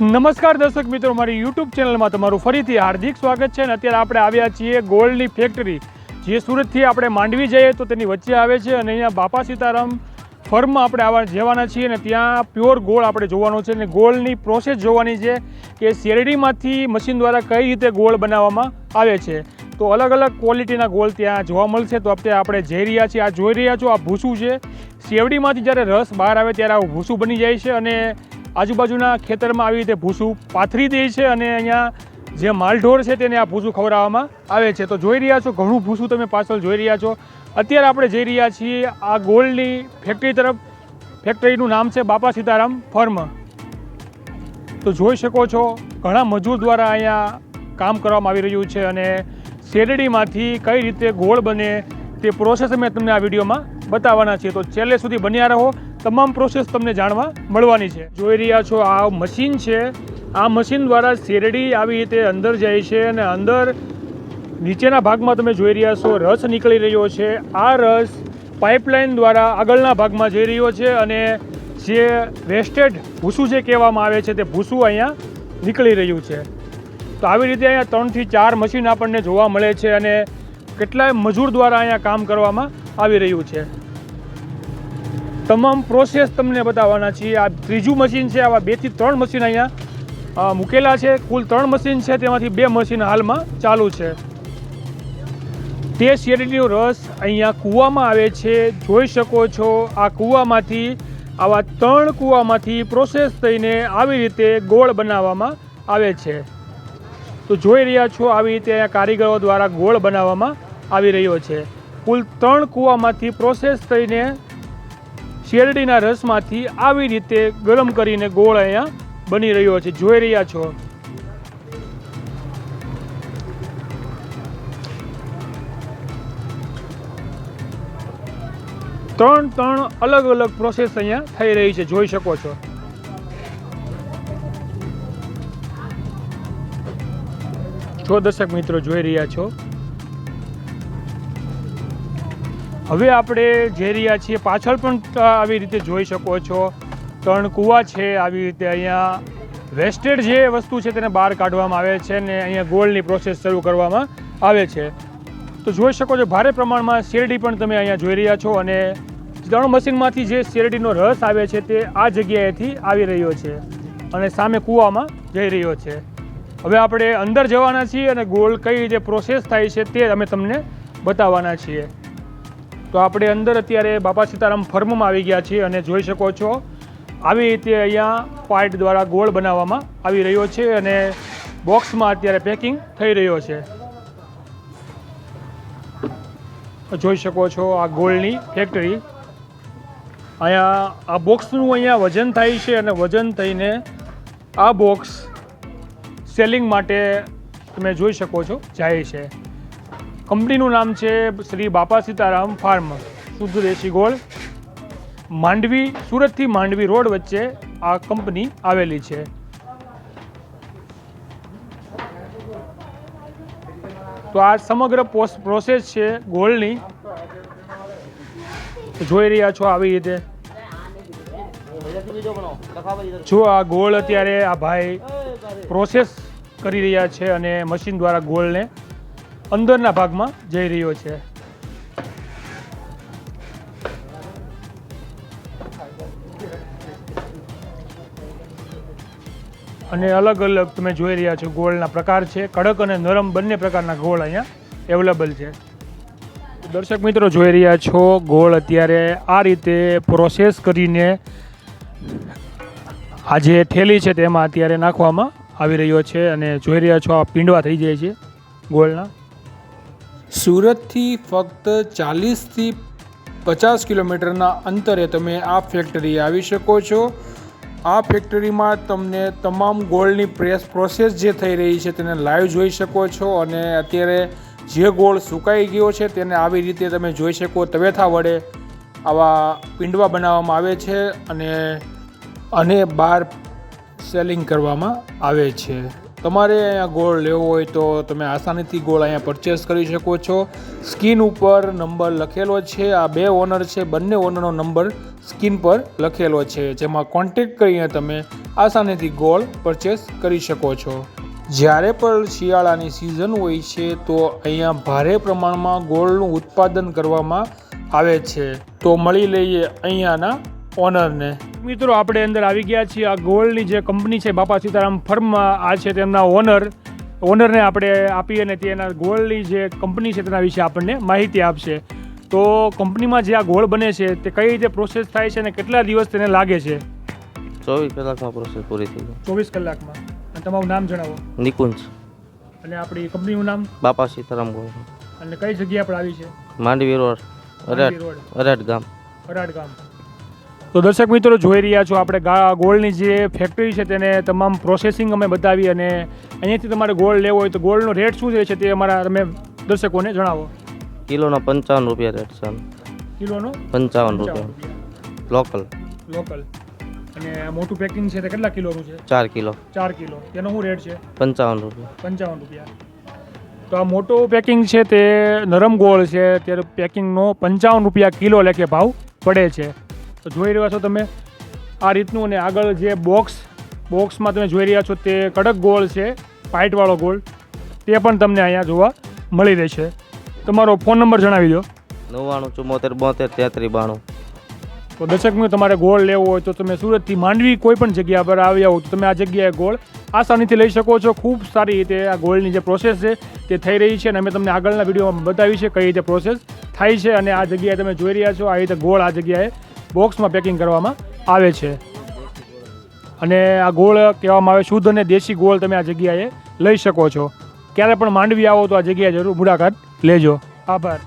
નમસ્કાર દર્શક મિત્રો, મારી યુટ્યુબ ચેનલમાં તમારું ફરીથી હાર્દિક સ્વાગત છે અને અત્યારે આપણે આવ્યા છીએ ગોલ્ડની ફેક્ટરી જે સુરતથી આપણે માંડવી જઈએ તો તેની વચ્ચે આવે છે અને અહીંયા બાપા સીતારામ ફર્મમાં આપણે આવવા જવાના છીએ અને ત્યાં પ્યોર ગોળ આપણે જોવાનો છે અને ગોળની પ્રોસેસ જોવાની છે કે શેરડીમાંથી મશીન દ્વારા કઈ રીતે ગોળ બનાવવામાં આવે છે. તો અલગ અલગ ક્વોલિટીના ગોળ ત્યાં જોવા મળશે. તો અત્યારે આપણે જઈ રહ્યા છીએ, આ જોઈ રહ્યા છો, આ ભૂસું છે. શેરડીમાંથી જ્યારે રસ બહાર આવે ત્યારે આ ભૂસું બની જાય છે અને આજુબાજુના ખેતરમાં આવી રીતે ભૂસું પાથરી દે છે અને અહીંયા જે માલઢોર છે તેને આ ભૂસું ખવડાવવામાં આવે છે. તો જોઈ રહ્યા છો, ઘણું ભૂસું તમે પાછળ જોઈ રહ્યા છો. અત્યારે આપણે જઈ રહ્યા છીએ આ ગોલ્ડની ફેક્ટરી તરફ. ફેક્ટરીનું નામ છે બાપા સીતારામ ફર્મ. તો જોઈ શકો છો, ઘણા મજૂર દ્વારા અહીંયા કામ કરવામાં આવી રહ્યું છે અને શેરડીમાંથી કઈ રીતે ગોળ બને તે પ્રોસેસ અમે તમને આ વિડીયોમાં બતાવવાના છીએ. તો છેલ્લે સુધી બન્યા રહો. તમામ પ્રોસેસ તમને જાણવા મળવાની છે. જોઈ રહ્યા છો, આ મશીન છે. આ મશીન દ્વારા શેરડી આવી રીતે અંદર જાય છે અને અંદર નીચેના ભાગમાં તમે જોઈ રહ્યા છો, રસ નીકળી રહ્યો છે. આ રસ પાઇપલાઇન દ્વારા આગળના ભાગમાં જઈ રહ્યો છે અને જે વેસ્ટેડ ભૂસું જે કહેવામાં આવે છે તે ભૂસું અહીંયા નીકળી રહ્યું છે. તો આવી રીતે અહીંયા ત્રણથી ચાર મશીન આપણને જોવા મળે છે અને કેટલાય મજૂર દ્વારા અહીંયા કામ કરવામાં આવી રહ્યું છે. તમામ પ્રોસેસ તમને બતાવવાના છીએ. આ ત્રીજું મશીન છે, આવા બેથી ત્રણ મશીન અહીંયા મૂકેલા છે. કુલ ત્રણ મશીન છે, તેમાંથી બે મશીન હાલમાં ચાલુ છે. તે શેરડીનો રસ અહીંયા કૂવામાં આવે છે. જોઈ શકો છો, આ કૂવામાંથી, આવા ત્રણ કૂવામાંથી પ્રોસેસ થઈને આવી રીતે ગોળ બનાવવામાં આવે છે. તો જોઈ રહ્યા છો, આવી રીતે અહીંયા કારીગરો દ્વારા ગોળ બનાવવામાં આવી રહ્યો છે. કુલ ત્રણ કૂવામાંથી પ્રોસેસ થઈને શેરડીના રસમાંથી આવી રીતે ગરમ કરીને ગોળ અહીંયા બની રહ્યો છે. જોઈ રહ્યા છો. ત્રણ ત્રણ અલગ અલગ પ્રોસેસ અહીંયા થઈ રહી છે. જોઈ શકો છો. છો દર્શક મિત્રો જોઈ રહ્યા છો. હવે આપણે જઈ રહ્યા છીએ, પાછળ પણ આવી રીતે જોઈ શકો છો. ત્રણ કૂવા છે, આવી રીતે અહીંયા વેસ્ટેડ જે વસ્તુ છે તેને બહાર કાઢવામાં આવે છે અને અહીંયા ગોળની પ્રોસેસ શરૂ કરવામાં આવે છે. તો જોઈ શકો છો, ભારે પ્રમાણમાં શેરડી પણ તમે અહીંયા જોઈ રહ્યા છો અને ત્રણ મશીનમાંથી જે શેરડીનો રસ આવે છે તે આ જગ્યાએથી આવી રહ્યો છે અને સામે કૂવામાં જઈ રહ્યો છે. હવે આપણે અંદર જવાના છીએ અને ગોળ કઈ રીતે પ્રોસેસ થાય છે તે અમે તમને બતાવવાના છીએ. તો આપણે અંદર અત્યારે બાપા સીતારામ ફર્મમાં આવી ગયા છીએ અને જોઈ શકો છો, આવી રીતે અહીંયા પાઇટ દ્વારા ગોળ બનાવવામાં આવી રહ્યો છે અને બોક્સમાં અત્યારે પેકિંગ થઈ રહ્યો છે. જોઈ શકો છો આ ગોળની ફેક્ટરી. અહીંયા આ બોક્સનું અહીંયા વજન થાય છે અને વજન થઈને આ બોક્સ સેલિંગ માટે તમે જોઈ શકો છો, જાય છે. કંપનીનું નામ છે શ્રી બાપા સીતારામ ફાર્મ શુદ્ધ દેશી ગોળ. માંડવી, સુરતથી માંડવી રોડ વચ્ચે આ કંપની આવેલી છે. તો આ સમગ્ર પ્રોસેસ છે ગોળની. જોઈ રહ્યા છો આવી રીતે. જો આ ગોળ અત્યારે આ ભાઈ પ્રોસેસ કરી રહ્યા છે અને મશીન દ્વારા ગોળને અંદરના ભાગમાં જઈ રહ્યો છે. અને અલગ અલગ તમે જોઈ રહ્યા છો, ગોળના પ્રકાર છે. કડક અને નરમ બંને પ્રકારના ગોળ અહીંયા અવેલેબલ છે. દર્શક મિત્રો, જોઈ રહ્યા છો, ગોળ અત્યારે આ રીતે પ્રોસેસ કરીને આ જે ઠેલી છે તેમાં અત્યારે નાખવામાં આવી રહ્યો છે અને જોઈ રહ્યા છો, આ પીંડવા થઈ જાય છે ગોળના. સુરતથી ફક્ત ચાલીસથી પચાસ કિલોમીટરના અંતરે તમે આ ફેક્ટરી આવી શકો છો. આ ફેક્ટરીમાં તમને તમામ ગોળની પ્રેસ પ્રોસેસ જે થઈ રહી છે તેને લાઈવ જોઈ શકો છો અને અત્યારે જે ગોળ સુકાઈ ગયો છે તેને આવી રીતે તમે જોઈ શકો તવેથા વડે આવા પીંડવા બનાવવામાં આવે છે અને અને બહાર સેલિંગ કરવામાં આવે છે. તમારે અહીંયા ગોળ લેવો હોય તો તમે આસાનીથી ગોળ અહીંયા પરચેસ કરી શકો છો. સ્કીન ઉપર નંબર લખેલો છે. આ બે ઓનર છે. બંને ઓનરનો નંબર સ્કીન પર લખેલો છે. જેમાં કોન્ટેક્ટ કરીને તમે આસાનીથી ગોળ પરચેસ કરી શકો છો. જ્યારે પણ શિયાળાની સિઝન હોય છે, તો અહીંયા ભારે પ્રમાણમાં ગોળનું ઉત્પાદન કરવામાં આવે છે. તો મળી લઈએ અહીંયાના ઓનરને મિત્રો આપણે અંદર આવી ગયા છીએ. આ ગોલ્ડની જે કંપની છે બાપા સીતારામ ફર્મમાં આ છે તેમના ઓનર. ઓનરને આપણે આપીએ અને તેના ગોલ્ડની જે કંપની છે તેના વિશે આપણને માહિતી આપશે. તો કંપનીમાં જે આ ગોળ બને છે તે કઈ રીતે પ્રોસેસ થાય છે અને કેટલા દિવસ તેને લાગે છે? ચોવીસ કલાકમાં પ્રોસેસ પૂરી થઈ જાય. ચોવીસ કલાકમાં. અને તમારું નામ જણાવો. નિકુંજ. અને આપણી કંપનીનું નામ? બાપા સીતારામ ગોળ. અને કઈ જગ્યા પર આવી છે? માંડવી રોડ અરાટ અરાટ ગામ. અરાટ ગામ. તો દર્શક મિત્રો જોઈ રહ્યા છો આપણે ગોલ્ડની ગોળની જે ફેક્ટરી છે તેને તમામ પ્રોસેસિંગ અમે બતાવી અને અહીંયાથી તમારે ગોળ લેવો હોય તો ગોળનો રેટ શું છે તે અમારા તમે દર્શકોને જણાવો. કિલોના પંચાવન રૂપિયા રેટ છે કિલોનો? પંચાવન રૂપિયા. રૂપિયા. લોકલ લોકલ અને મોટું પેકિંગ છે તે કેટલા કિલોનું છે? ચાર કિલો. ચાર કિલો. તેનો શું રેટ છે? પંચાવન રૂપિયા. પંચાવન રૂપિયા. તો આ મોટું પેકિંગ છે તે નરમ ગોળ છે ત્યારે પેકિંગનો પંચાવન રૂપિયા કિલો લેખે ભાવ પડે છે. તો જોઈ રહ્યા છો તમે આ રીતનું અને આગળ જે બોક્સ બોક્સમાં તમે જોઈ રહ્યા છો તે કડક ગોળ છે પાઇટવાળો ગોળ તે પણ તમને અહીંયા જોવા મળી રહેશે. તમારો ફોન નંબર જણાવી દો. નવ્વાણું ચુમ્મોતેર બોતેર તેત્રી બાણું. તો દર્શક મિત્રો તમારે ગોળ લેવો હોય તો તમે સુરતથી માંડવી કોઈ પણ જગ્યા પર આવ્યા હો તો તમે આ જગ્યાએ ગોળ આસાનીથી લઈ શકો છો. ખૂબ સારી રીતે આ ગોળની જે પ્રોસેસ છે તે થઈ રહી છે અને અમે તમને આગળના વિડીયોમાં બતાવી છે કઈ રીતે પ્રોસેસ થાય છે અને આ જગ્યાએ તમે જોઈ રહ્યા છો આ રીતે ગોળ આ જગ્યાએ બોક્સમાં પેકિંગ કરવામાં આવે છે. અને આ ગોળ કહેવામાં આવે, શુદ્ધ અને દેશી ગોળ તમે આ જગ્યાએ લઈ શકો છો. ક્યારે પણ માંડવી આવો તો આ જગ્યાએ જરૂર મુલાકાત લેજો. આભાર.